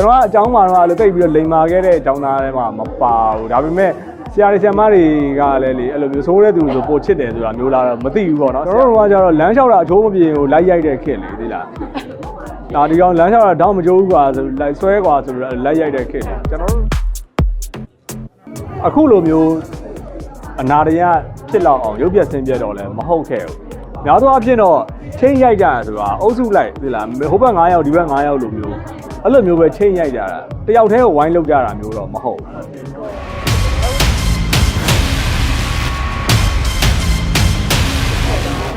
ကျွန်တော်ကအကြောင်းမှာတော့အဲ့လိုတိတ်ပြီးတော့လိန်မာခဲ့တဲ့အကြောင်းသားတွေမှာမပါဘူးဒါပေမဲ့ဆရာတွေဆရာမတွေကလည်းလေအဲ့လိုမျိုးဆိုးတဲ့သူဆိုပိုချစ်တယ်ဆိုတာမျိုးလားတော့မသိဘူးပေါ့နော်ကျွန်တော်တို့ကကြတော့လမ်းလျှောက်တာအချိုးမပြေကိုလိုက်ရိုက်တဲ့ခက်လေသိလားဒါဒီကောင်လမ်းလျှောက်တာတောင်းမကြိုးဘူးကွာဆိုလိုက်ဆွဲကွာဆိုပြီးတော့လိုက်ရိုက်တဲ့ခက်လေကျွန်တော်တို့အခုလိုမျိုးအနာတရဖြစ်လောက်အောင်ရုပ်ပြဆင်းပြတော့လည်းမဟုတ်ခဲ့ဘူး များသောအားဖြင့်တော့ချင်းရိုက်ကြတာဆိုတာအုပ်စုလိုက်သိလားဟိုဘက်9ယောက်ဒီဘက်9ယောက်လိုမျိုးအဲ့လိုမျိုးပဲချင်းရိုက်ကြတာတယောက်တည်းကိုဝိုင်းလောက်ကြတာမျိုးတော့မဟုတ်ဘူး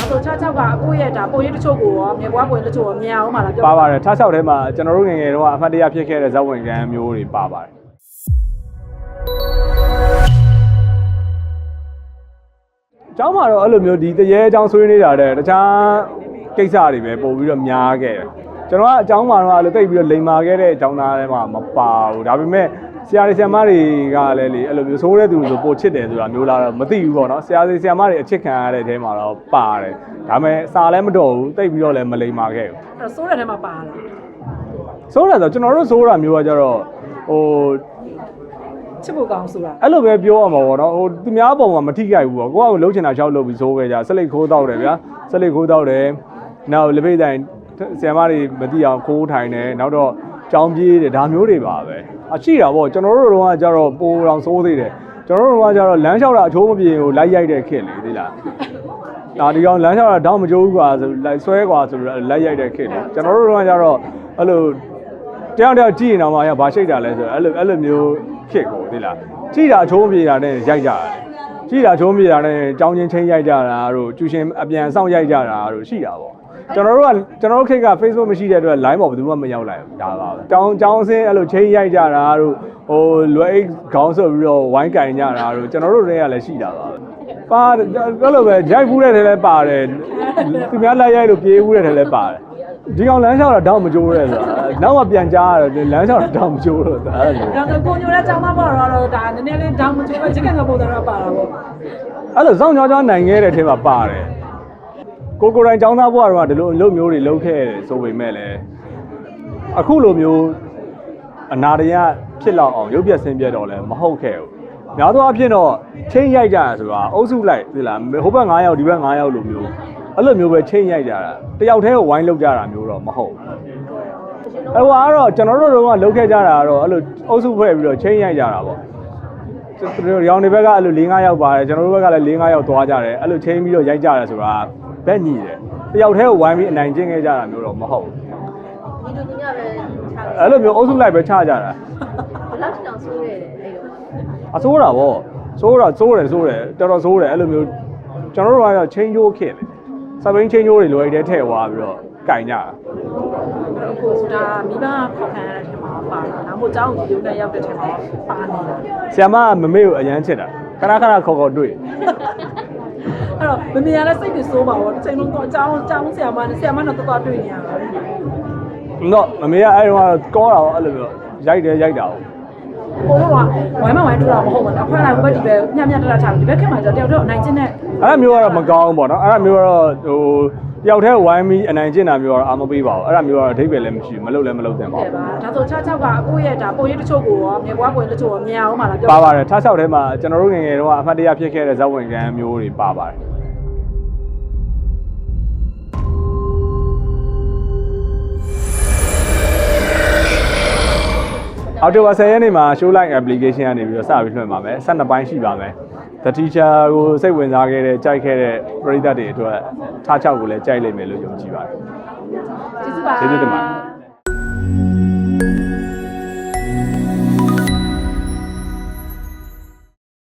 ဆိုချာချောက်ကအခုရဲ့ဒါပုံရိပ်တချို့ကိုရောမြေပွားပုံရိပ်တချို့ရောမြင်အောင်ပါလားပြောပါပါတယ်ထားလျှောက်ထဲမှာကျွန်တော်တို့ငယ်ငယ်တုန်းကအမှတ်တရဖြစ်ခဲ့တဲ့ဇာတ်ဝင်ကံမျိုးတွေပါပါတယ် အကြောင်းမှာတော့အဲ့လိုမျိုးဒီတရေအကြောင်းဆွေးနွေးတာတဲ့တခြားကိစ္စတွေပဲပို့ပြီးတော့များခဲ့တယ်ကျွန်တော်ကအကြောင်းမှာတော့အဲ့လိုတိတ်ပြီးတော့လိန်မာခဲ့တဲ့အကြောင်းသားတွေမှာမပါဘူးဒါပေမဲ့ဆရာတွေဆရာမတွေကလည်းလေအဲ့လိုမျိုးဆိုးတဲ့သူဆိုပိုချစ်တယ်ဆိုတာမျိုးလားတော့မသိဘူးပေါ့နော်ဆရာတွေဆရာမတွေအချစ်ခံရတဲ့အထဲမှာတော့ပါတယ်ဒါပေမဲ့စာလည်းမတော်ဘူးတိတ်ပြီးတော့လည်းမလိမ္မာခဲ့ဘူးအဲ့တော့ဆိုးတဲ့ထဲမှာပါလားဆိုးတယ်ဆိုကျွန်တော်တို့ဆိုးတာမျိုးကကြတော့ဟို ချစ်ဖို့ကောင်းဆိုတာအဲ့လိုပဲပြောရမှာပေါ့နော်ဟိုသူများအပေါ်မှာမထိခိုက်ဘူးပေါ့ကိုကကိုလှုပ်ချင်တာရှောက်လုပ်ပြီးဆိုးခဲ့ကြဆက်လက်ခိုးတော့တယ်ဗျာဆက်လက်ခိုးတော့တယ်နောက်လက်ပိတ်တိုင်းဆရာမတွေမသိအောင်ခိုးထိုင်တယ်နောက်တော့ကြောင်းပြေးတယ်ဒါမျိုးတွေပါပဲအရှိတာပေါ့ကျွန်တော်တို့တော့ကကြတော့ပိုတောင်ဆိုးသေးတယ်ကျွန်တော်တို့ကကြတော့လမ်းလျှောက်တာအချိုးမပြေကိုလိုက်ရိုက်တဲ့ခက်လေသိလားဒါဒီကောင်လမ်းလျှောက်တာတောင်းမကြိုးဘူးကွာဆိုလိုက်ဆွဲကွာဆိုပြီးတော့လိုက်ရိုက်တဲ့ခက်လေကျွန်တော်တို့တော့ကကြတော့အဲ့လိုတယောက်တယောက်ကြည့်ရင်တော့မှရဘာရှိတ်တာလဲဆိုတော့အဲ့လိုအဲ့လိုမျိုး ဖြစ်ကိုသိလားကြည့်တာအချိုးမပြေတာနဲ့ရိုက်ကြတယ်ကြည့်တာအချိုးမပြေတာနဲ့ကြောင်းချင်းချင်းရိုက်ကြတာတို့ကျူရှင်အပြန်ဆောင်ရိုက်ကြတာတို့ရှိတာပေါ့ကျွန်တော်တို့ကကျွန်တော်တို့ခေတ်က Facebook မရှိတဲ့အတွက် line ပေါ်ဘယ်သူမှမရောက်လိုက်ဘူးဒါပါပဲကြောင်းကြောင်းစင်းအဲ့လိုချင်းရိုက်ကြတာတို့ဟိုလွယ်အိတ်ခေါင်းဆိုပြီးတော့ဝိုင်းကင်ကြတာတို့ကျွန်တော်တို့တွေကလည်းရှိတာပါပဲပါအဲ့လိုပဲရိုက်ဘူးတဲ့ထဲလည်းပါတယ်သူများလိုက်ရိုက်လို့ပြေးဘူးတဲ့ထဲလည်းပါတယ် ဒီကောင်လမ်းလျှောက်တာတောင်းမကြိုးရဲဆိုတာနောက်မှပြန်ကြားရတယ်လမ်းလျှောက်တာတောင်းမကြိုးလို့အဲ့လိုဒါကကိုညိုတဲ့ကျောင်းသားပေါ်တော့ဒါနည်းနည်းလေးဒေါင်းမချိုးပဲချစ်ကန်ကပုံတော့ပါတာပေါ့အဲ့လိုစောင့်ကြောင်းကြောင်းနိုင်ခဲ့တဲ့ထဲမှာပါတယ်ကိုကိုယ်တိုင်ចောင်းသားဘွားတော့ဒီလိုအလုပ်မျိုးတွေလုပ်ခဲ့တယ်ဆိုပေမဲ့လည်းအခုလိုမျိုးအနာတရဖြစ်လောက်အောင်ရုပ်ပြဆင်းပြတော့လည်းမဟုတ်ခဲ့ဘူးများသောအားဖြင့်တော့ချင်းရိုက်ကြတာဆိုတာအုပ်စုလိုက်သိလားဟိုဘက်9ယောက်ဒီဘက်9ယောက်လိုမျိုး အဲ့လိုမျိုးပဲချင်းရိုက်ကြတာတယောက်တည်းကိုဝိုင်းလုပ်ကြတာမျိုးတော့မဟုတ်ဘူးအဲ့ဟိုကတော့ကျွန်တော်တို့တော့ကလုပ်ခဲ့ကြတာကတော့အဲ့လိုအုပ်စုဖွဲ့ပြီးတော့ချင်းရိုက်ကြတာပေါ့သူတို့ရောင်တွေဘက်ကအဲ့လို၄၅ယောက်ပါတယ်ကျွန်တော်တို့ဘက်ကလည်း၄၅ယောက်သွားကြတယ်အဲ့လိုချင်းပြီးတော့ရိုက်ကြတယ်ဆိုတာဘက်ညီတယ်တယောက်တည်းကိုဝိုင်းပြီးအနိုင်ကျင့်ခဲ့ကြတာမျိုးတော့မဟုတ်ဘူးဒီလိုတင်ရပဲခြားအဲ့လိုမျိုးအုပ်စုလိုက်ပဲချကြတာဘယ်လောက်တောင်ဆိုးရတယ်အဲ့လိုအဆိုးတာဗောဆိုးတာဆိုးတယ်ဆိုးတယ်တော်တော်ဆိုးတယ်အဲ့လိုမျိုးကျွန်တော်တို့ကတော့ချင်းချိုးခက်တယ် စပိန်ချင်းချိုးတွေလိုရတဲ့ထည့်သွားပြီးတော့ကင်ကြတာအခုဆိုတာမိဘခေါ်ခံရတဲ့ထဲမှာပါတာနောက်မို့ကျောင်းကိုဒီလိုနဲ့ရောက်တဲ့ထဲမှာပါနေတာဆီယမကမမေကိုအရန်ချစ်တာခဏခဏခေါ်ခေါ်တွေ့အဲ့တော့မမေရလည်းစိတ်တွေစိုးပါဘောတစ်ချိန်လုံးတော့အကြောင်းအကြောင်းဆရာမနဲ့ဆရာမနဲ့တော်တော်တွေ့နေရတာတော့မမေကအဲ့တော့ကောတာတော့အဲ့လိုမျိုးရိုက်တယ်ရိုက်တာပေါ့ ကိုတော့ဝိုင်းမဝိုင်းထူတာမဟုတ်ဘူးနော်ခွဲလိုက်ဘက်ဒီပဲညံ့ညံ့တတထားဒီဘက်ခက်မှာကျတယောက်တော့နိုင်ချင်းနဲ့အဲ့ဒါမျိုးကတော့မကောင်းဘူးပေါ့နော်အဲ့ဒါမျိုးကတော့ဟိုတယောက်တည်းဝိုင်းပြီးအနိုင်ကျင့်တာမျိုးကတော့အာမပေးပါဘူးအဲ့ဒါမျိုးကတော့အဓိပ္ပာယ်လည်းမရှိဘူးမလုပ်လည်းမလုပ်သင့်ပါတဲ့ဘူးပါဒါဆိုချာချောက်ကအခုရဲ့ဒါပုံရိပ်တချို့ကိုရောမြေပွားပုံရိပ်တချို့ရောမြင်အောင်ပါလားပြောပါပါတယ်ထားလျှောက်ထဲမှာကျွန်တော်တို့ငယ်ငယ်တုန်းကအမှတ်တရဖြစ်ခဲ့တဲ့ဇာတ်ဝင်ကံမျိုးတွေပါပါတယ် အော်တိုဝါ10ရက်နေ့မှာ show line application ကနေပြီးတော့စပြီးလွှင့်ပါမယ်12ပိုင်းရှိပါမယ် The teacher ကိုစိတ်ဝင်စားခဲ့တဲ့ကြိုက်ခဲ့တဲ့ပရိသတ်တွေအတွက်ထားချောက်ကိုလည်းကြိုက်လိမ့်မယ်လို့ယုံကြည်ပါတယ်ကျေးဇူးပါကျေးဇူးတင်ပါတယ်